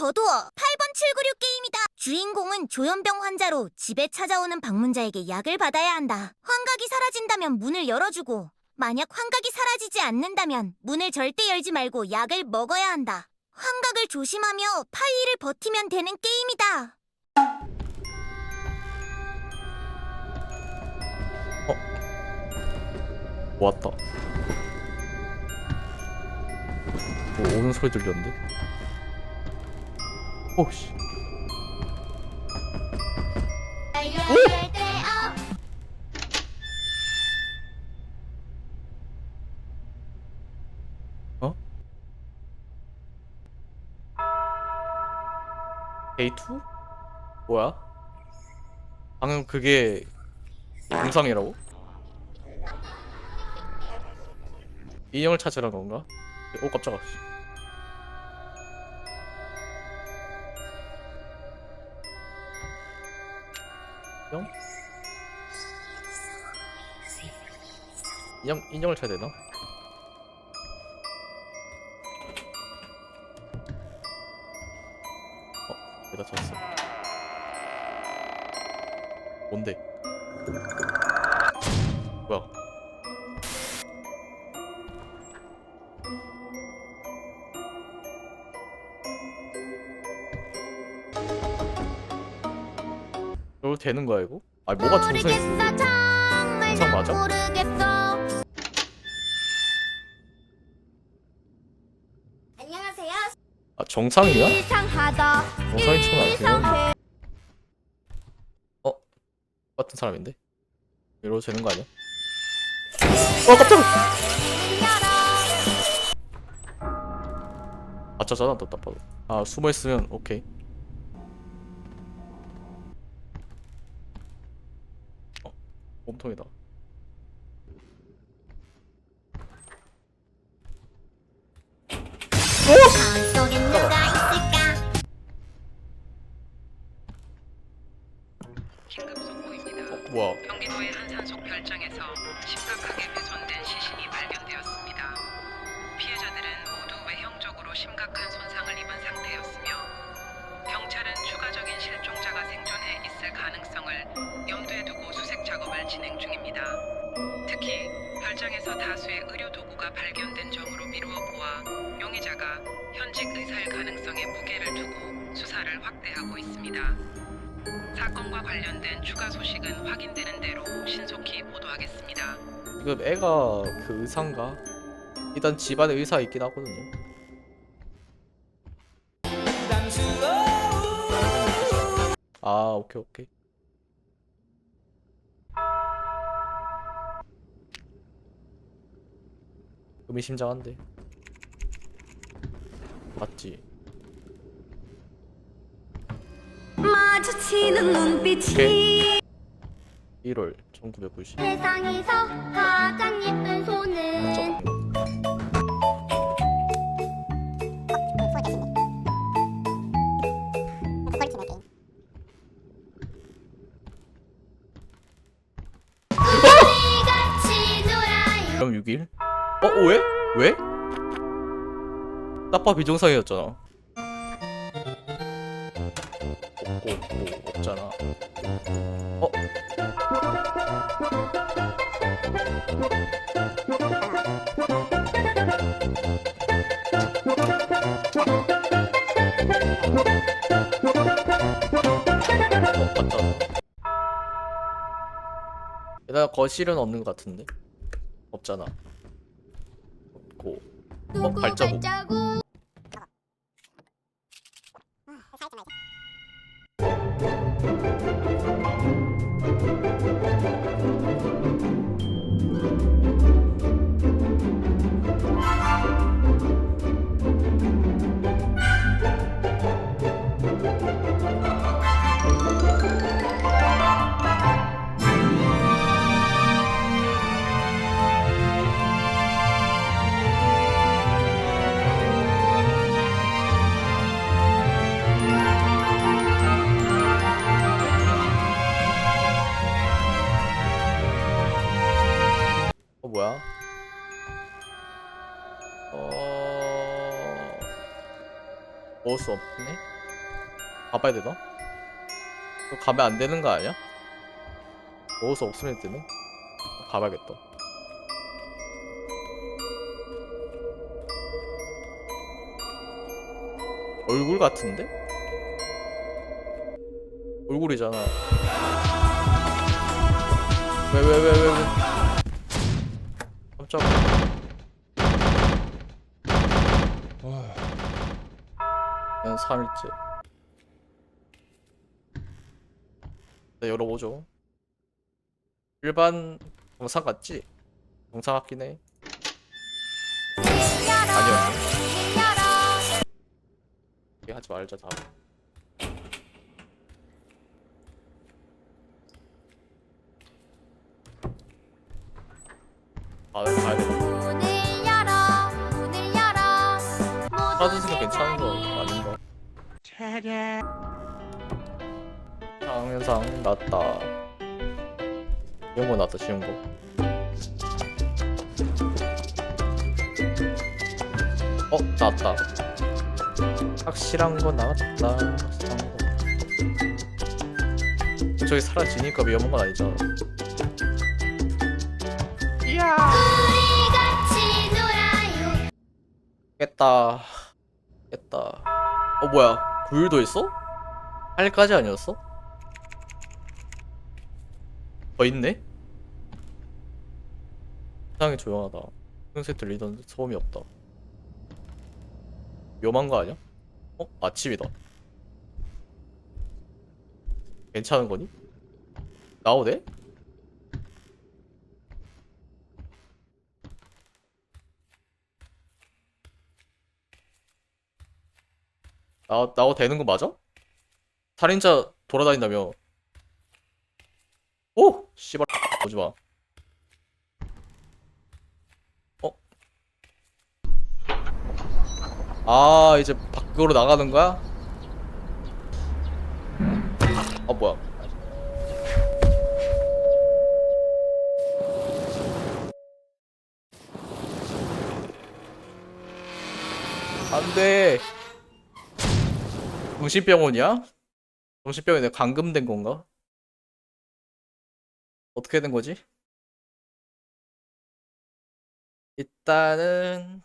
더도 8번 796 게임이다. 주인공은 조현병 환자로 집에 찾아오는 방문자에게 약을 받아야 한다. 환각이 사라진다면 문을 열어주고 만약 환각이 사라지지 않는다면 문을 절대 열지 말고 약을 먹어야 한다. 환각을 조심하며 파이를 버티면 되는 게임이다. 왔다. 오, 오는 소리 들렸는데? 오씨. 어? A2? 뭐야? 방금 그게 영상이라고? 인형을 찾으라는 건가? 오 깜짝아 인형? 인형, 인형을 찾아야 되나? 어, 여기다 찾았어 뭔데? 뭐야? 되는 거야 이거? 아니 뭐가 정상이 모르겠어 정말 정상 맞아? 안녕하세요. 아 정상이야? 이상하다. 정상이 처음 알게요 이상해. 같은 사람인데? 이러도 되는 거 아니야? 어 맞잖아 또딱 봐도 아 숨어있으면 오케이 몸통이다. 방 진행 중입니다. 특히 별장에서 다수의 의료 도구가 발견된 점으로 미루어 보아 용의자가 현직 의사일 가능성에 무게를 두고 수사를 확대하고 있습니다. 사건과 관련된 추가 소식은 확인되는 대로 신속히 보도하겠습니다. 지금 애가 그 의사인가? 일단 집안에 의사 있긴 하거든요 아 오케이 오케이 의미심장한데 맞지 마주치는 눈빛이 오케이. 1월 1990 세상에서 가장 예쁜 손은. 그럼 6일? 어 왜? 왜? 딱봐 비정상이었잖아 없고 없고 없잖아 어? 어 맞잖아 얘들아 거실은 없는 것 같은데 없잖아 없고 어 발자국 어 뭐야? 어... 먹을 수 없네? 가봐야 되나? 가면 안 되는 거 아니야? 어디서 없으면 되네? 가봐야겠다. 얼굴 같은데? 얼굴이잖아. 왜, 왜, 왜, 왜, 왜. 깜짝. 한 3일째. 네, 열어보죠. 일반 영상 같지? 영상 같긴 해. 아니었네. 이게 하지 말자, 다. 아, 가야 돼. 문을 열어 문을 열어 사라지는 괜찮은 거 아닌가? 장현상 났다. 쉬운 거 났다, 쉬운 거. 어, 나왔다. 확실한 거 나왔다. 확실한 거. 저기 사라지니까 위험한 건 아니잖아. 이야! 같이 놀아요 깼다. 깼다. 어, 뭐야. 9일도 있어? 8일까지 아니었어? 더 있네? 세상이 조용하다. 평소에 들리던 소음이 없다. 위험한 거 아니야? 어? 아침이다. 괜찮은 거니? 나오네? 나, 나오 되는 거 맞아? 살인자 돌아다닌다며. 오! 씨발, 보지 마. 어? 아, 이제 밖으로 나가는 거야? 아, 뭐야. 안 돼. 정신병원이야? 정신병원에 내가 감금된 건가? 어떻게 된 거지? 일단은